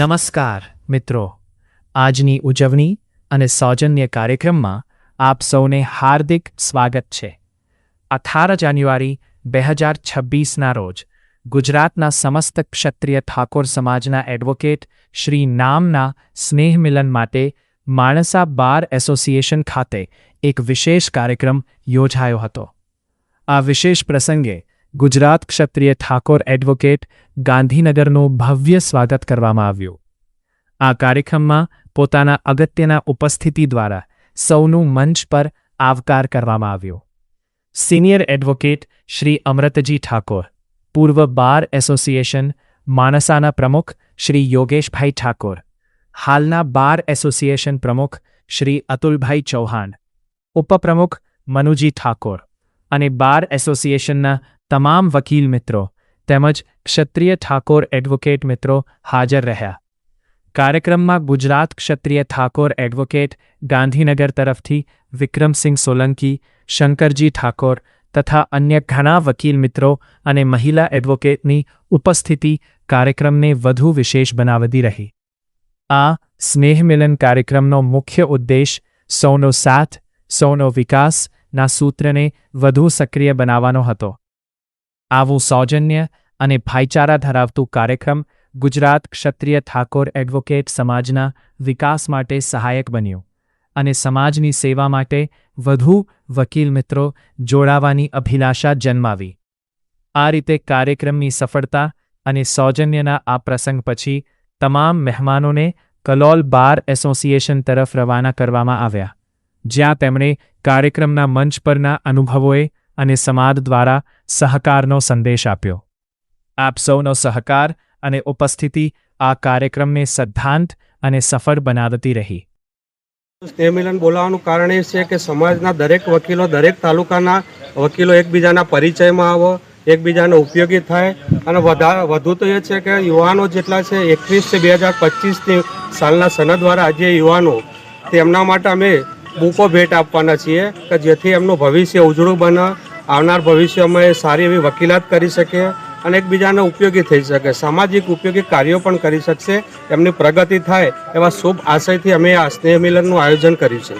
નમસ્કાર, મિત્રો. આજની ઉજવણી અને સૌજન્ય કાર્યક્રમમાં આપ સૌને હાર્દિક સ્વાગત છે. અઠાર જાન્યુઆરી બે હજાર છવ્વીસના રોજ ગુજરાતના સમસ્ત ક્ષત્રિય ઠાકોર સમાજના એડવોકેટ શ્રી નામના સ્નેહ મિલન માટે માણસા બાર એસોસિએશન ખાતે એક વિશેષ કાર્યક્રમ યોજાયો હતો. આ વિશેષ પ્રસંગે ગુજરાત ક્ષત્રિય ઠાકોર એડવોકેટ ગાંધીનગરનું ભવ્ય સ્વાગત કરવામાં આવ્યું. આ કાર્યક્રમમાં પોતાના અગત્યના ઉપસ્થિતિ દ્વારા સૌનું મંચ પર આવકાર કરવામાં આવ્યો. સિનિયર એડવોકેટ શ્રી અમૃતજી ઠાકોર, પૂર્વ બાર એસોસિએશન માણસાના પ્રમુખ શ્રી યોગેશભાઈ ઠાકોર, હાલના બાર એસોસિએશન પ્રમુખ શ્રી અતુલભાઈ ચૌહાણ, ઉપપ્રમુખ મનુજી ઠાકોર અને બાર એસોસિએશનના તમામ વકીલ મિત્રો તેમજ ક્ષત્રિય ઠાકોર એડવોકેટ મિત્રો હાજર રહ્યા. કાર્યક્રમમાં ગુજરાત ક્ષત્રિય ઠાકોર એડવોકેટ ગાંધીનગર તરફથી વિક્રમસિંહ સોલંકી, શંકરજી ઠાકોર તથા અન્ય ઘણા વકીલ મિત્રો અને મહિલા એડવોકેટની ઉપસ્થિતિ કાર્યક્રમને વધુ વિશેષ બનાવતી રહી. આ સ્નેહમિલન કાર્યક્રમનો મુખ્ય ઉદ્દેશ સૌનો સાથ, સૌનો વિકાસના સૂત્રને વધુ સક્રિય બનાવવાનો હતો. આવું સૌજન્ય અને ભાઈચારા ધરાવતું કાર્યક્રમ ગુજરાત ક્ષત્રિય ઠાકોર એડવોકેટ સમાજના વિકાસ માટે સહાયક બન્યું અને સમાજની સેવા માટે વધુ વકીલ મિત્રો જોડાવાની અભિલાષા જન્માવી. આ રીતે કાર્યક્રમની સફળતા અને સૌજન્યના આ પ્રસંગ પછી તમામ મહેમાનોને કલોલ બાર એસોસિએશન તરફ રવાના કરવામાં આવ્યા, જ્યાં તેમણે કાર્યક્રમના મંચ પરના અનુભવોએ અને સમાજ દ્વારા સહકારનો સંદેશ આપ્યો. આપ સૌનો સહકાર અને ઉપસ્થિતિ આ કાર્યક્રમને સિદ્ધાંત અને સફળ બનાવતી રહી. સ્નેહ મિલન બોલાવવાનું કારણ એ છે કે સમાજના દરેક વકીલો, દરેક તાલુકાના વકીલો એકબીજાના પરિચયમાં આવો, એકબીજાને ઉપયોગી થાય. અને વધારે વધુ તો એ છે કે યુવાનો જેટલા છે એકવીસથી બે હજાર પચીસની સાલના સનદ દ્વારા આજે યુવાનો, તેમના માટે અમે બુકો ભેટ આપવાના છીએ કે જેથી એમનું ભવિષ્ય ઉજળું બને આવનાર ભવિષ્યમાં એ સારી એવી વકીલાત કરી શકે અને એકબીજાને ઉપયોગી થઈ શકે, સામાજિક ઉપયોગી કાર્યો પણ કરી શકશે, એમની પ્રગતિ થાય એવા શુભ આશયથી અમે આ સ્નેહ મિલનનું આયોજન કર્યું છે.